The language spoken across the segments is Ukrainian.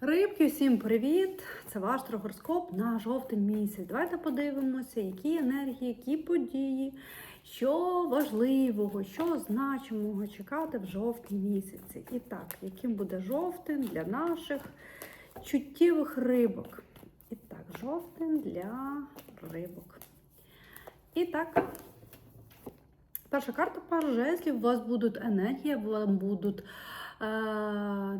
Рибки, всім привіт! Це ваш трогороскоп на жовтень місяць. Давайте подивимося, які енергії, які події, що важливого, що значимого чекати в жовтні місяці. І так, яким буде жовтень для наших чуттєвих рибок. І так, жовтень для рибок. І так, перша карта пара жезлів. У вас будуть енергія, вам будуть. Е,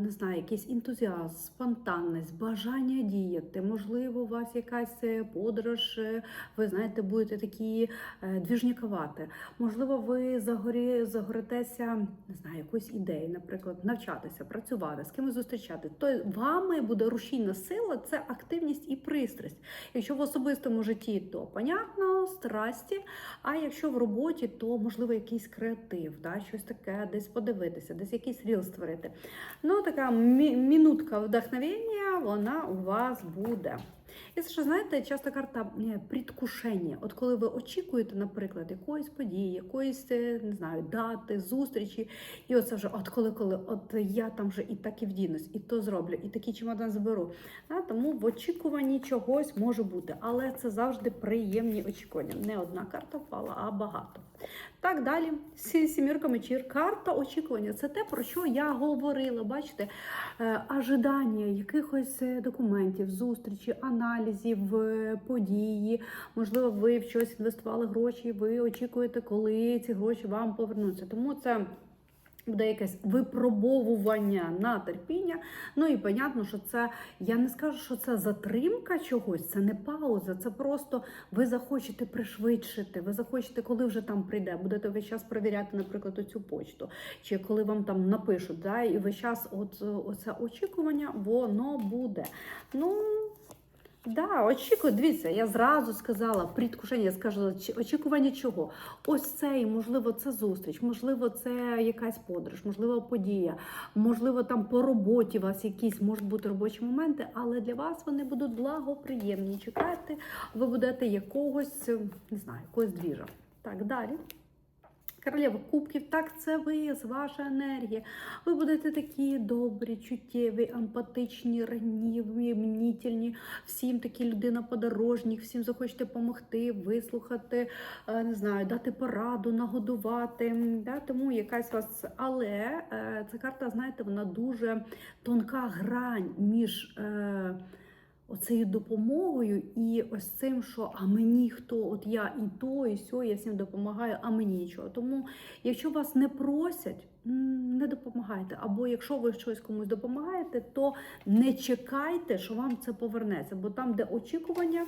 Не знаю, якийсь ентузіазм, спонтанність, бажання діяти. Можливо, у вас якась е, подорож, е, ви знаєте, будете такі двіжнякувати. Можливо, ви загорі, загоритеся, не знаю, якоюсь ідеєю, наприклад, навчатися, працювати, з кимось зустрічати. То вами буде рушійна сила, це активність і пристрасть. Якщо в особистому житті, то понятно, страсті. А якщо в роботі, то можливо якийсь креатив, да, щось таке, десь подивитися, десь якийсь ріл створити. Ну, така мі- мінутка вдохновення, вона у вас буде. І це ж, знаєте, часто карта предвкушення. От коли ви очікуєте, наприклад, якоїсь події, якоїсь, е, не знаю, дати, зустрічі, і оце вже, от коли, коли, от я там вже і так і вдінусь, і то зроблю, і такий чемодан заберу. Да, тому в очікуванні чогось може бути, але це завжди приємні очікування. Не одна карта впала, а багато. Так далі, сімірка мечір, карта очікування. Це те, про що я говорила. Бачите, Е, ожидання якихось е, документів, зустрічі, аналізів, е, події. Можливо, ви в щось інвестували гроші, ви очікуєте, коли ці гроші вам повернуться. Тому це. Буде якесь випробовування на терпіння. Ну і понятно, що це я не скажу, що це затримка чогось, це не пауза, це просто ви захочете пришвидшити. Ви захочете, коли вже там прийде, будете весь час перевіряти, наприклад, оцю почту, чи коли вам там напишуть, да, і весь час от оце очікування, воно буде. Ну. Да, очікую, дивіться, я зразу сказала предвкушення, я скажу, очікування чого? Ось це, і можливо, це зустріч, можливо, це якась подорож, можливо, подія, можливо, там по роботі у вас якісь можуть бути робочі моменти, але для вас вони будуть благоприємні. Чекайте, ви будете якогось, не знаю, якогось двіжа. Так, далі. Королева кубків, так це ви, з ваша енергія. Ви будете такі добрі, чуттєві, емпатичні, раніві, мнітельні, всім такі людина подорожніх, всім захочете допомогти, вислухати, е, не знаю, дати пораду, нагодувати. Да? Тому якась вас. Але е, ця карта, знаєте, вона дуже тонка грань між. Оцею допомогою і ось цим, що а мені хто, от я і то, і сьо, я всім допомагаю, а мені нічого. Тому, якщо вас не просять, не допомагайте. Або якщо ви щось комусь допомагаєте, то не чекайте, що вам це повернеться. Бо там, де очікування,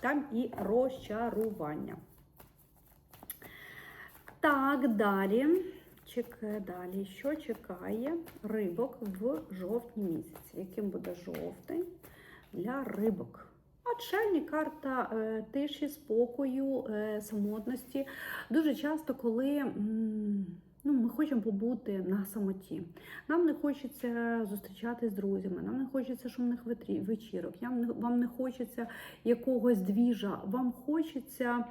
там і розчарування. Так, далі. Чекає далі. Що чекає рибок в жовтні місяці? Яким буде жовтень для рибок? Отшельні карта е, тиші, спокою, е, самотності. Дуже часто, коли ну, ми хочемо побути на самоті, нам не хочеться зустрічатися з друзями, нам не хочеться шумних вечірок, вам не хочеться якогось двіжа, вам хочеться.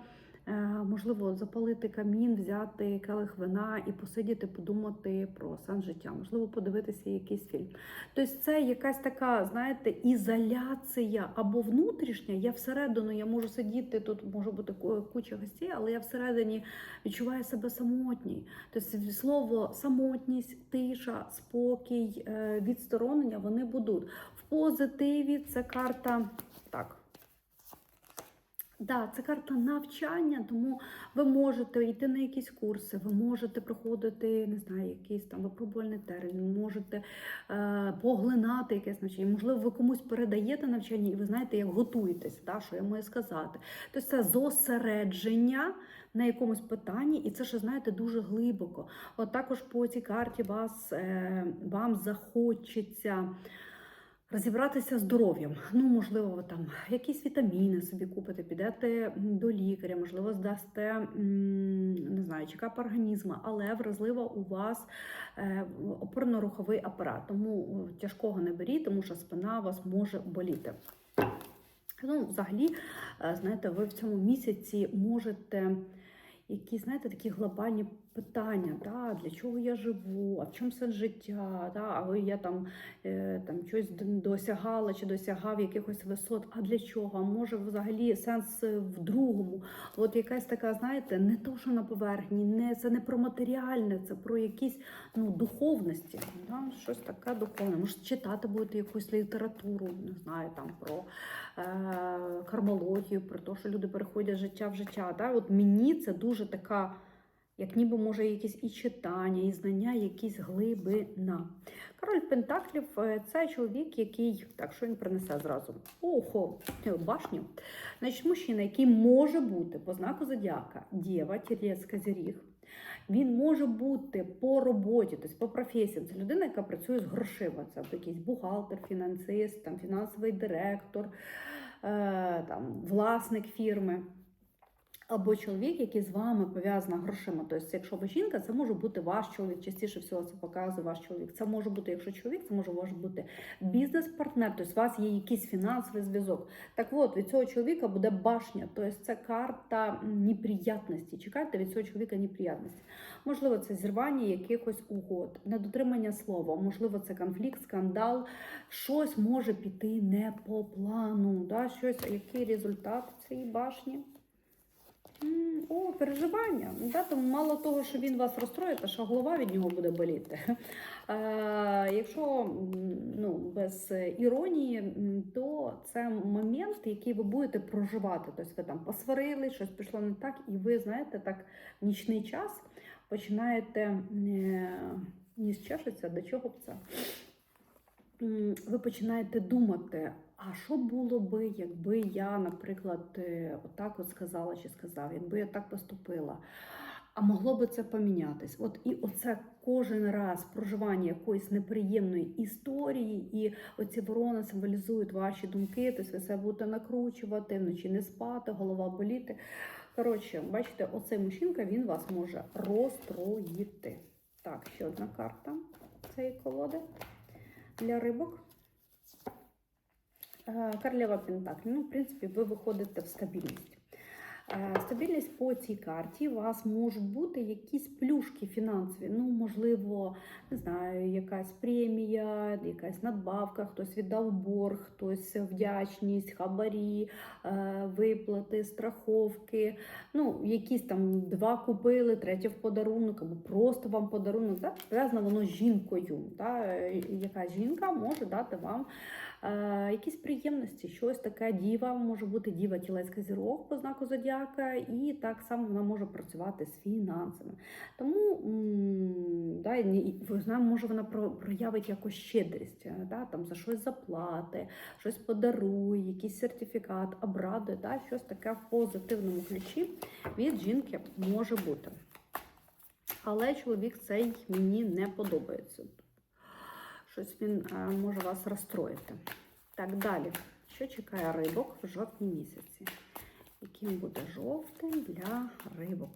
Е, Можливо, запалити камін, взяти келих вина і посидіти, подумати про сенс життя, можливо, подивитися якийсь фільм. Тобто, це якась така, знаєте, ізоляція або внутрішня. Я всередину я можу сидіти, тут може бути куча гостей, але я всередині відчуваю себе самотній. Тобто, слово самотність, тиша, спокій, е, відсторонення вони будуть. В позитиві це карта так. Да, це карта навчання, тому ви можете йти на якісь курси, ви можете проходити, не знаю, якийсь там випробувальний термін, можете е, поглинати якесь навчання. Можливо, ви комусь передаєте навчання, і ви знаєте, як готуєтесь, да, що я маю сказати. Тобто це зосередження на якомусь питанні, і це ще, знаєте, дуже глибоко. От також по цій карті вас, е, вам захочеться. Розібратися здоров'ям. Ну, можливо, там якісь вітаміни собі купите, підете до лікаря, можливо, здасте не знаю, чекап організму, але вразлива у вас е, опорно-руховий апарат. Тому е, тяжкого не беріть, тому що спина у вас може боліти. Ну, взагалі, е, знаєте, ви в цьому місяці можете якісь, знаєте, такі глобальні питання, да, для чого я живу, а в чому сенс життя, да, а я там, е, там щось досягала чи досягав якихось висот, а для чого? А може взагалі сенс в другому? От якась така, знаєте, не то, що на поверхні, не, це не про матеріальне, це про якісь ну, духовності, да, щось таке духовне. Може, читати будете якусь літературу, не знаю, там про е, кармологію, про те, що люди переходять життя в життя. Да? От мені це дуже така, як ніби може якісь і читання, і знання, якісь глибина. Король Пентаклів е, це чоловік, який, так, що він принесе зразу? Охо, е, башню. Значить, мужчина, який може бути по знаку зодіака, Дєва, Тілець, Козиріг. Він може бути по роботі, тобто по професії. Це людина, яка працює з грошима. Це якийсь бухгалтер, фінансист, там, фінансовий директор, е, там, власник фірми. Або чоловік, який з вами пов'язаний грошима. Тобто, якщо ви жінка, це може бути ваш чоловік. Частіше всього це показує ваш чоловік. Це може бути, якщо чоловік, це може бути бізнес-партнер. Тобто, у вас є якийсь фінансовий зв'язок. Так от від цього чоловіка буде башня. Тобто, це карта неприятності. Чекайте від цього чоловіка неприятності. Можливо, це зірвання якихось угод, недотримання слова, можливо, це конфлікт, скандал. Щось може піти не по плану. Да? Щось, який результат цієї башні? О, переживання. Да, тому мало того, що він вас розстроїть, а що голова від нього буде боліти. Е, якщо ну, без іронії, то це момент, який ви будете проживати. Тобто ви там посварили, щось пішло не так, і ви знаєте, так в нічний час починаєте е, ніс чешеться, до чого б це? Ви починаєте думати, а що було би, якби я, наприклад, е, отак от сказала чи сказав, якби я так поступила. А могло би це помінятись? От і оце кожен раз проживання якоїсь неприємної історії, і оці ворони символізують ваші думки, тобто ви себе будете накручувати, вночі не спати, голова боліти. Коротше, бачите, оцей мужчинка він вас може розстроїти. Так, ще одна карта цієї колоди для рибок. Е, Королева Пентаклі. Ну, в принципі, ви виходите в стабільність. Е, Стабільність по цій карті у вас можуть бути якісь плюшки фінансові. Ну, можливо, не знаю, якась премія, якась надбавка, хтось віддав борг, хтось вдячність, хабарі, е, виплати, страховки. Ну, якісь там два купили, третє в подарунок, або просто вам подарунок. Да? Пов'язано воно з жінкою. Да? Яка жінка може дати вам якісь приємності, щось таке діва, може бути діва тілецька зірок по знаку зодіака, і так само вона може працювати з фінансами. Тому да, знаєте, може вона проявить якось щедрість, е, да, там за щось заплати, щось подарує, якийсь сертифікат, обрадує, да, щось таке в позитивному ключі від жінки може бути. Але чоловік цей мені не подобається. Щось він е, може вас розстроїти. Так, далі. Що чекає рибок в жовтні місяці? Яким буде жовтень для рибок?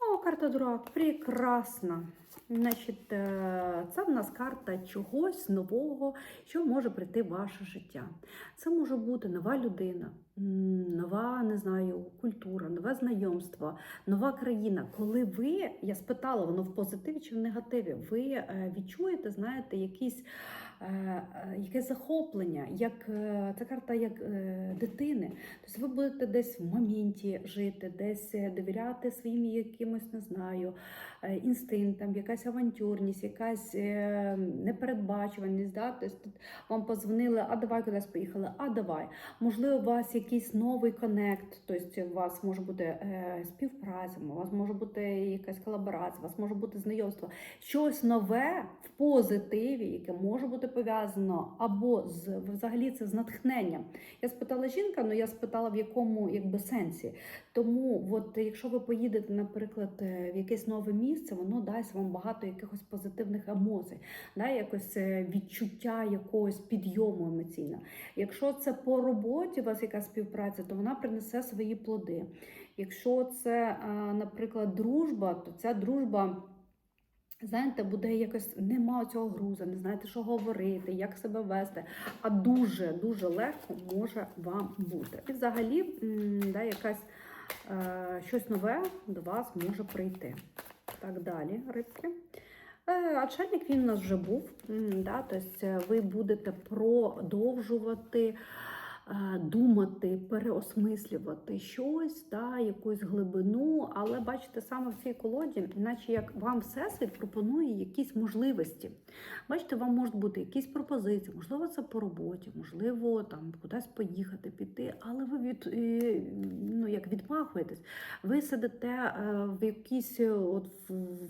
О, карта дурак, прекрасна. Значить, е, це в нас карта чогось нового, що може прийти в ваше життя. Це може бути нова людина, нова, не знаю, культура, нове знайомство, нова країна. Коли ви, я спитала, воно в позитиві чи в негативі, ви е, відчуєте, знаєте, якісь, е, е, якесь захоплення, як е, ця карта як е, дитини. Тобто ви будете десь в моменті жити, десь довіряти своїм якимось, не знаю, інстинктам, якась авантюрність, якась непередбачуваність. Да? Тобто тут вам позвонили, а давай кудись поїхали, а давай. Можливо, у вас якийсь новий коннект, тобто у вас може бути співпраця, у вас може бути якась колаборація, у вас може бути знайомство. Щось нове в позитиві, яке може бути пов'язано або з взагалі це з натхненням. Я спитала жінка, але я спитала в якому якби сенсі. Тому, от якщо ви поїдете, наприклад, е, в якесь нове місце, воно дасть вам багато якихось позитивних емоцій, да, якось е, відчуття якогось підйому емоційного. Якщо це по роботі, у вас якась співпраця, то вона принесе свої плоди. Якщо це, наприклад, дружба, то ця дружба. Знаєте, буде якось нема цього груза, не знаєте, що говорити, як себе вести, а дуже дуже легко може вам бути. І взагалі, да, якась е, щось нове до вас може прийти. Так далі, рибки. Е, Отшельник він у нас вже був. Да? Тобто ви будете продовжувати думати, переосмислювати щось, да, якусь глибину, але бачите, саме в цій колоді, наче як вам всесвіт пропонує якісь можливості. Бачите, вам можуть бути якісь пропозиції, можливо, це по роботі, можливо, там кудись поїхати, піти, але ви від, е, ну, як відмахуєтесь, ви сидите е, в якійсь, е, от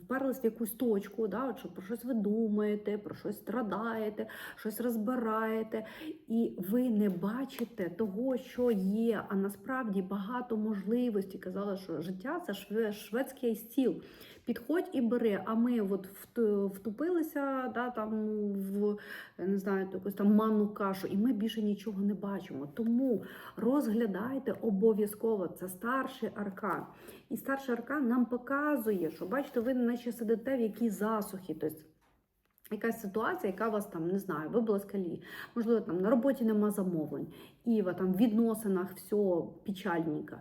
вперлись в якусь точку, да, що про щось ви думаєте, про щось страдаєте, щось розбираєте, і ви не бачите того, що є. А насправді багато можливостей. Казала, що життя це шведський стіл. Підходь і бери. А ми от втупилися да, там в не знаю, якусь там манну кашу, і ми більше нічого не бачимо. Тому розглядайте обов'язково. Це старший аркан. І старший аркан нам показує, що бачите, ви наче сидите в якійсь засухі. Тобто Якась ситуація, яка вас там не знаю, вибила з колії. Можливо, там на роботі нема замовлень, і в там в відносинах все печальненько.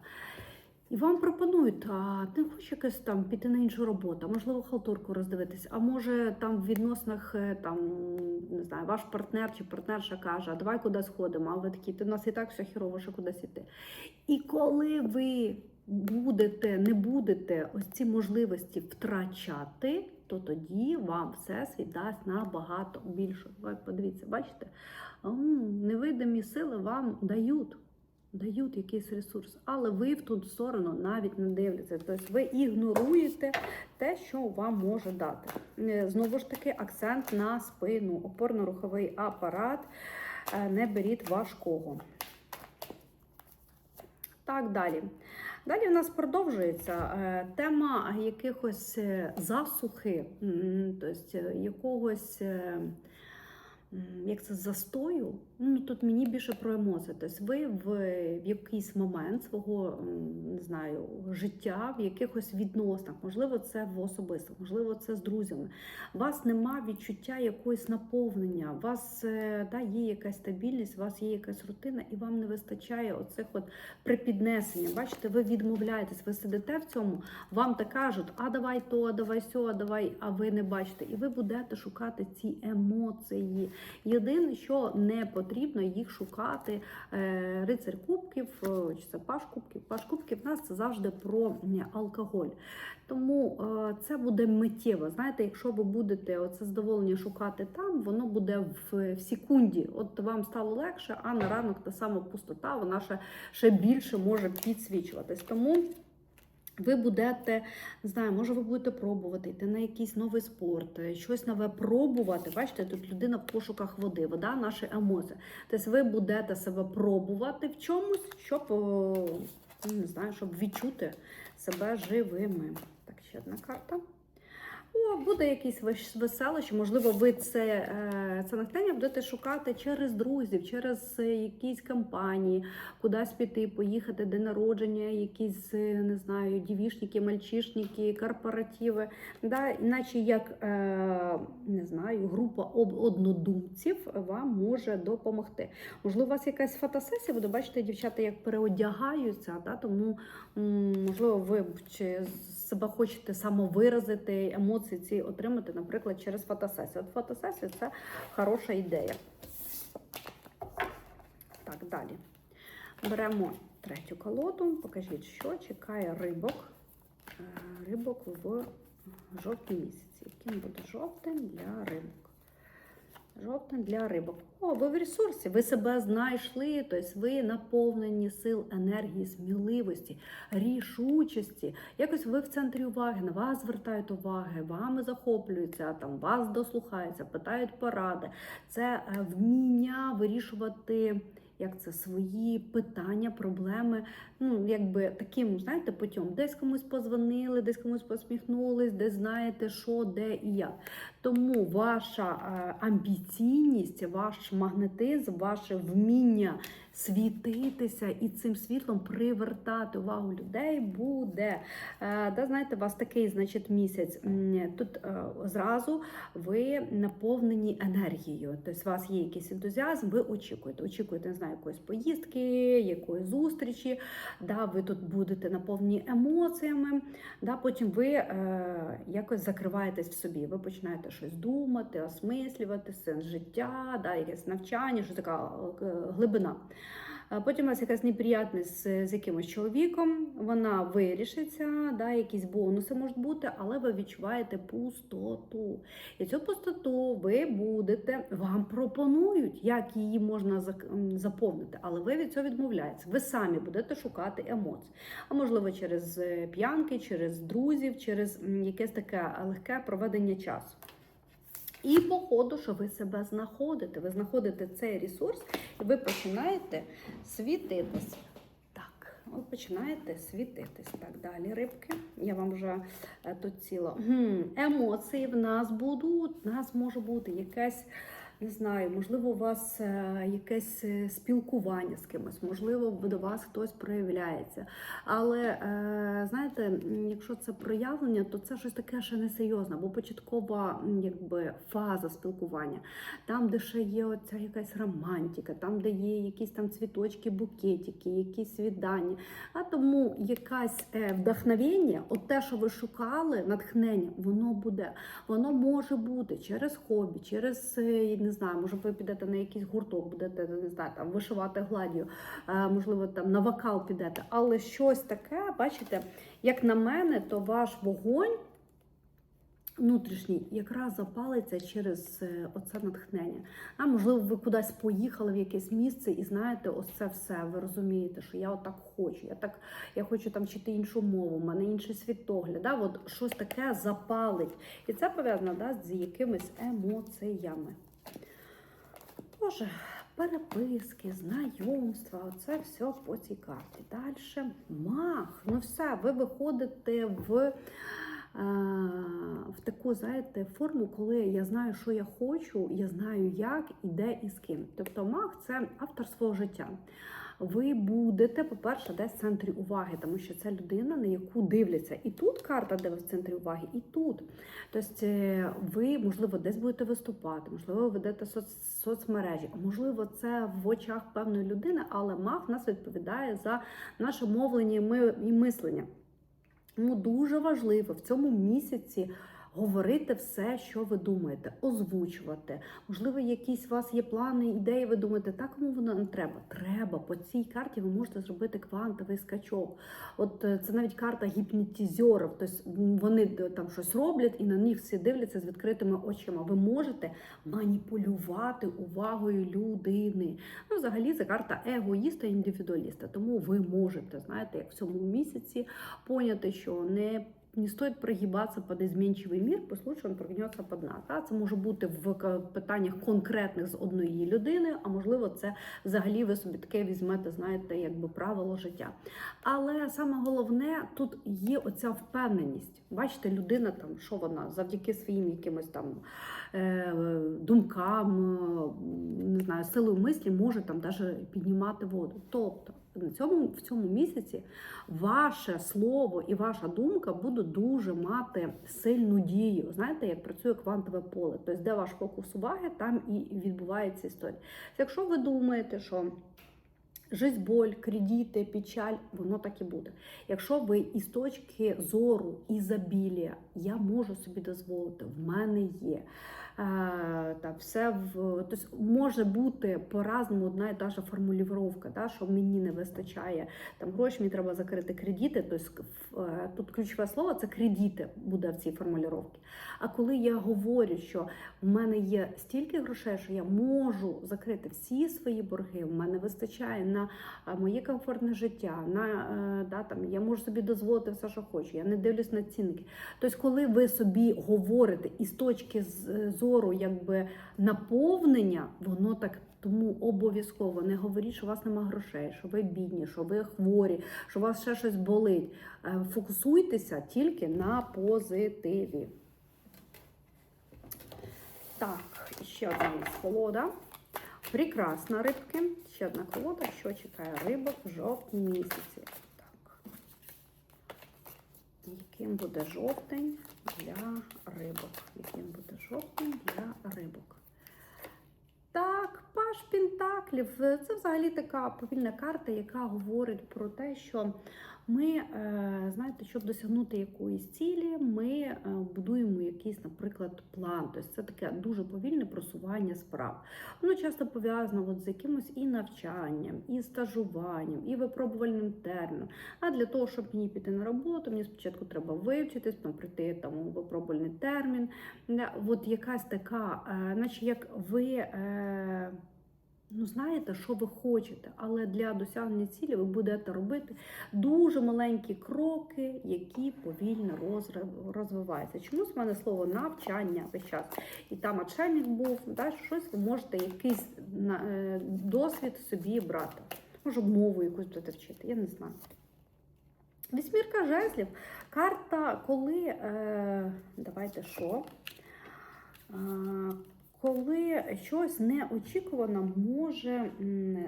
І вам пропонують, а ти хочеш якось там піти на іншу роботу, можливо, халтурку роздивитись, а може там в відносинах е, там не знаю, ваш партнер чи партнерша каже, а давай кудись сходимо, а ви такі, ти в нас і так все хірово, що кудись іти. І коли ви будете, не будете ось ці можливості втрачати, то тоді вам всесвіт дасть набагато більше. Ви подивіться, бачите, невидимі сили вам дають. Дають якийсь ресурс, але ви в ту сторону навіть не дивляться. Тобто ви ігноруєте те, що вам може дати. Е, Знову ж таки, акцент на спину, опорно-руховий апарат. Е, Не беріть важкого. Так, далі. Далі у нас продовжується е, тема якихось е, засухи, тобто е, якогось. Як це застою? Ну тут мені більше про емоції. Тобто ви в, в якийсь момент свого не знаю життя, в якихось відносинах, можливо, це в особисто, можливо, це з друзями. Вас нема відчуття якогось наповнення, у вас е, да, є якась стабільність, у вас є якась рутина, і вам не вистачає оцих от припіднесення. Бачите, ви відмовляєтесь, ви сидите в цьому, вам так кажуть, а давай то, а давай сьо, а давай, а ви не бачите. І ви будете шукати ці емоції. Єдине, що не потрібно їх шукати. Е, Рицарь кубків, е, чи це паш кубків. Паш кубків в нас це завжди про алкоголь. Тому е, це буде миттєво. Знаєте, якщо ви будете оце задоволення шукати там, воно буде в, в секунді. От вам стало легше, а на ранок та сама пустота, вона ще, ще більше може підсвічуватись. Тому. Ви будете, не знаю, може ви будете пробувати йти на якийсь новий спорт, е, щось нове пробувати. Бачите, тут людина в пошуках води, вода наші емоції. Тобто ви будете себе пробувати в чомусь, щоб не знаю, щоб відчути себе живими. Так, ще одна карта. О, буде якісь вес- веселище, можливо, ви це, е, це натхнення будете шукати через друзів, через е, якісь компанії, кудись піти, поїхати, день народження, якісь, е, не знаю, дівішники, мальчишники, корпоративи. Да? Іначе як не знаю, група об- однодумців вам може допомогти. Можливо, у вас якась фотосесія, буде бачите, дівчата, як переодягаються, да? тому можливо, ви чи себе хочете самовиразити, емоції ці отримати, наприклад, через фотосесію. От фотосесія це хороша ідея. Так, далі. Беремо третю колоду. Покажіть, що чекає рибок. Е, Рибок в жовтні місяці. Яким буде жовтень для рибок? Жовтень для рибок. О, ви в ресурсі, ви себе знайшли, тобто ви наповнені сил, енергії, сміливості, рішучості. Якось ви в центрі уваги, на вас звертають уваги, вами захоплюються, там вас дослухаються, питають поради. Це е, вміння вирішувати. Як це свої питання, проблеми, ну якби таким, знаєте, путем. Десь комусь позвонили, десь комусь посміхнулись, десь знаєте, що, де і як. Тому ваша е, амбіційність, ваш магнетизм, ваше вміння світитися і цим світлом привертати увагу людей буде. Е, Да, знаєте, у вас такий, значить, місяць. Тут е, зразу ви наповнені енергією. Тобто, у вас є якийсь ентузіазм, ви очікуєте, очікуєте, не знаю, якоїсь поїздки, якоїсь зустрічі. Да, ви тут будете наповнені емоціями. Да, потім ви е, якось закриваєтесь в собі. Ви починаєте щось думати, осмислювати сенс життя, да, якесь навчання, що така е, глибина. Потім у вас якась неприятність з, з якимось чоловіком, вона вирішиться, да, якісь бонуси можуть бути, але ви відчуваєте пустоту. І цю пустоту ви будете, вам пропонують, як її можна заповнити, але ви від цього відмовляєтеся. Ви самі будете шукати емоції. А можливо, через е, п'янки, через друзів, через якесь таке легке проведення часу. І по ходу, що ви себе знаходите, ви знаходите цей ресурс, і ви починаєте світитись. Так, ви починаєте світитись. Так, далі, рибки. Я вам вже е, тут ціла. Емоції в нас будуть, в нас може бути якесь. Не знаю, можливо, у вас е, якесь е, спілкування з кимось, можливо, до вас хтось проявляється. Але е, знаєте, якщо це проявлення, то це щось таке ще несерйозне, бо початкова якби, фаза спілкування, там, де ще є оця якась романтика, там, де є якісь там цвіточки, букетики, якісь свідання. А тому якась е, вдохновення, от те, що ви шукали, натхнення, воно буде. Воно може бути через хобі, через е, знаю, може ви підете на якийсь гурток, будете не знаю, там вишивати гладдю, е, можливо, там на вокал підете. Але щось таке, бачите, як на мене, то ваш вогонь. Внутрішній якраз запалиться через е, оце натхнення. А можливо, ви кудись поїхали в якесь місце і знаєте, ось це все. Ви розумієте, що я отак хочу. Я так я хочу там вчити іншу мову, в мене інший світогляд. Да? От щось таке запалить. І це пов'язано да, з якимись емоціями. Боже, переписки, знайомства, оце все по цій карті. Далі мах. Ну все, ви виходите в, е, в таку, знаєте, форму, коли я знаю, що я хочу, я знаю, як і де і з ким. Тобто мах це автор свого життя. Ви будете, по-перше, десь в центрі уваги, тому що це людина, на яку дивляться. І тут карта, де ви в центрі уваги, і тут. Тобто е, ви, можливо, десь будете виступати, можливо, ведете соц, соцмережі, можливо, це в очах певної людини, але маг нас відповідає за наше мовлення і мислення. Тому дуже важливо в цьому місяці говорити все, що ви думаєте, озвучувати. Можливо, якісь у вас є плани, ідеї, ви думаєте, так кому воно не треба. Треба. По цій карті ви можете зробити квантовий скачок. От е, це навіть карта гіпнотизерів. Тобто вони е, там щось роблять і на них всі дивляться з відкритими очима. Ви можете маніпулювати увагою людини. Ну, взагалі, це карта егоїста індивідуаліста. Тому ви можете, знаєте, як в цьому місяці поняти, що не. Не стоїть прогибатися під изменчивий мір, бо случай він прогнеться нас. А це може бути в питаннях конкретних з одної людини, а можливо, це взагалі ви собі таке візьмете, знаєте, якби правило життя. Але саме головне тут є оця впевненість. Бачите, людина там, що вона завдяки своїм якимось там е, думкам, не знаю, силою мислі може там даже піднімати воду. Тобто на цьому в цьому місяці ваше слово і ваша думка будуть дуже мати сильну дію. Знаєте, як працює квантове поле. Тобто, де ваш фокус уваги, там і відбувається історія. Якщо ви думаєте, що Жизнь, боль, кредити, печаль, воно так і буде. Якщо ви із точки зору ізобілія, я можу собі дозволити, в мене є. Е, та все в тобто може бути по-разному одна і та ж формулювання, да, що мені не вистачає там гроші, мені треба закрити кредити. Тобто тут ключове слово це кредити буде в цій формулюванні. А коли я говорю, що в мене є стільки грошей, що я можу закрити всі свої борги, в мене вистачає на моє комфортне життя, на е, да, там я можу собі дозволити все, що хочу. Я не дивлюсь на цінники. Тобто, коли ви собі говорите із точки з- зору якби наповнення, воно так. Тому обов'язково не говоріть, що у вас нема грошей, що ви бідні, що ви хворі, що у вас ще щось болить. Е, Фокусуйтеся тільки на позитиві. Так, ще одна колода. Прекрасна рибки. Ще одна колода, що чекає рибок в жовтні місяці. Так. Яким буде жовтень для рибок? Яким буде жовтень для рибок? Так, паш пінтаклів. Це взагалі така повільна карта, яка говорить про те, що ми, е, знаєте, щоб досягнути якоїсь цілі, ми е, будуємо якийсь, наприклад, план. Тобто це таке дуже повільне просування справ. Воно часто пов'язано з якимось і навчанням, і стажуванням, і випробувальним терміном. А для того, щоб мені піти на роботу, мені спочатку треба вивчитись, потім прийти там у випробувальний термін. От якась така, е, наче як ви. Е, Ну, знаєте, що ви хочете, але для досягнення цілі ви будете робити дуже маленькі кроки, які повільно розвиваються. Чомусь в мене слово навчання весь час. І там начальник був, да, щось ви можете якийсь е, досвід собі брати. Може, мову якусь будете вчити, я не знаю. Вісьмірка жезлів. Карта, коли. Е, давайте що? Коли щось неочікувано може,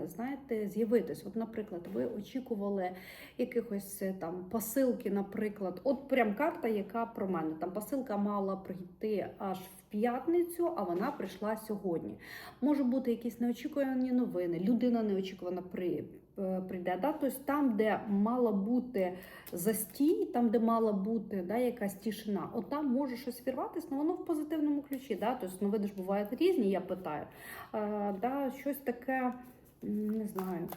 знаєте, з'явитись. От, наприклад, ви очікували якихось е, там посилки, наприклад, от прям карта, яка про мене. Там посилка мала прийти аж в п'ятницю, а вона прийшла сьогодні. Може бути якісь неочікувані новини, людина неочікувано при, прийде. Да? Тобто там, де мала бути застій, там, де мала бути да, якась тишина, от там може щось вірватися, але воно в позитивному ключі. Да? Тобто новини ж бувають різні, я питаю. Е, да, щось таке, не знаю.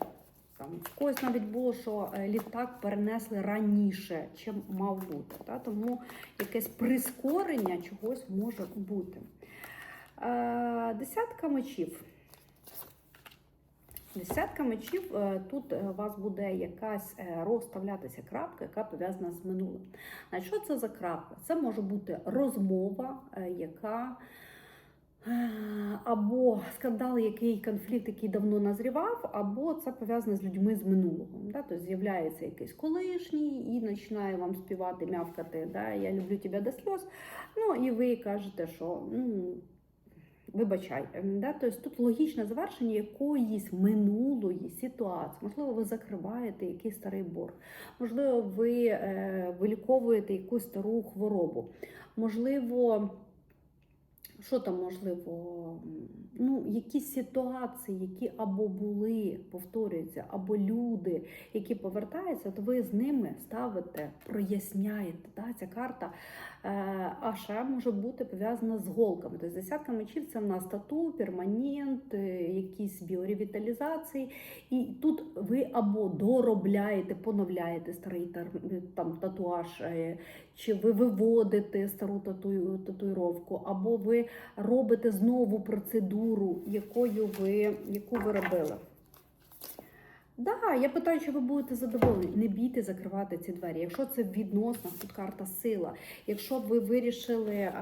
Там в когось навіть було, що е, літак перенесли раніше, чим мав бути. Да? Тому якесь прискорення чогось може бути. Е, Десятка мечів. Десятка мечів, е, тут е, у вас буде якась е, розставлятися крапка, яка пов'язана з минулим. Значить, що це за крапка? Це може бути розмова, яка або скандал, який конфлікт, який давно назрівав, або це пов'язане з людьми з минулого. Да? Тобто з'являється якийсь колишній і починає вам співати, мявкати, да? я люблю тебе до сльоз. Ну і ви кажете, що ну. Вибачай, ем, да? тобто тут логічне завершення якоїсь минулої ситуації. Можливо, ви закриваєте якийсь старий борг, можливо, ви е, виліковуєте якусь стару хворобу. Можливо, що там можливо? Ну, якісь ситуації, які або були, повторюються, або люди, які повертаються, то ви з ними ставите, проясняєте. Да? Ця карта Е, А ще може бути пов'язана з голками. Тобто десятка мечів це в нас тату, перманент, е, якісь біоревіталізації. І тут ви або доробляєте, поновляєте старий тар- там, татуаж, е, чи ви виводите стару тату, татуїровку, або ви робите знову процедуру, якою ви, яку ви робили. Да, я питаю, чи ви будете задоволені. Не бійте закривати ці двері. Якщо це в відносинах, тут карта сила. Якщо б ви вирішили, е,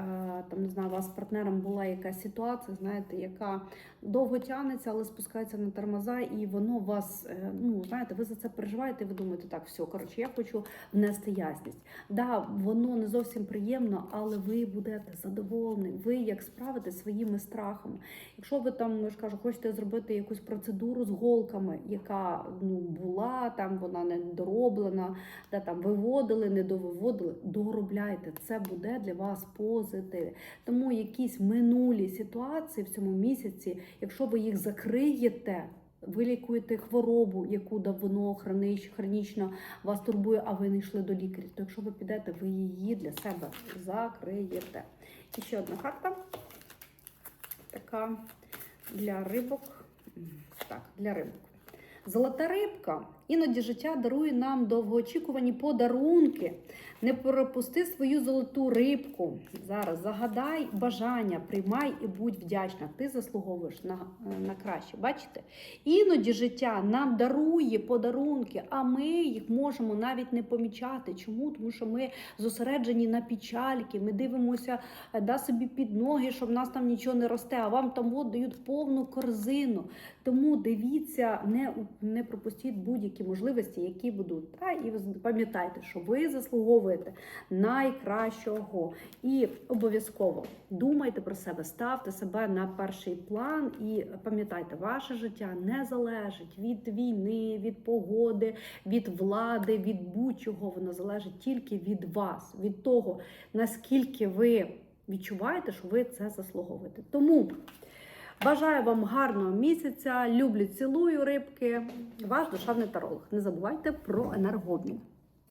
там не знаю, у вас з партнером була якась ситуація, знаєте, яка довго тягнеться, але спускається на тормоза, і воно вас, е, ну знаєте, ви за це переживаєте, ви думаєте, так, все, коротше, я хочу внести ясність. Да, воно не зовсім приємно, але ви будете задоволені. Ви як справитесь своїми страхами. Якщо ви там, я ж кажу, хочете зробити якусь процедуру з голками, яка ну була там, вона не дороблена, де там виводили, не довиводили, доробляйте. Це буде для вас позитив. Тому якісь минулі ситуації в цьому місяці, якщо ви їх закриєте. Ви лікуєте хворобу, яку давно хронич- хронічно вас турбує, а ви не йшли до лікаря. То якщо ви підете, ви її для себе закриєте. І ще одна карта. Така для рибок. Так, для рибок. Золота рибка. Іноді життя дарує нам довгоочікувані подарунки. Не пропусти свою золоту рибку. Зараз загадай бажання, приймай і будь вдячна. Ти заслуговуєш на, на краще. Бачите? Іноді життя нам дарує подарунки, а ми їх можемо навіть не помічати. Чому? Тому що ми зосереджені на печальки, ми дивимося е, да, собі під ноги, щоб в нас там нічого не росте, а вам там от дають повну корзину. Тому дивіться, не, не пропустіть будь-які можливості, які будуть. Та, і пам'ятайте, що ви заслуговуєте найкращого. І обов'язково думайте про себе, ставте себе на перший план і пам'ятайте, ваше життя не залежить від війни, від погоди, від влади, від будь-чого. Воно залежить тільки від вас, від того, наскільки ви відчуваєте, що ви це заслуговуєте. Тому. Бажаю вам гарного місяця. Люблю, цілую рибки. Ваш душевний таролог. Не забувайте про енергообмін.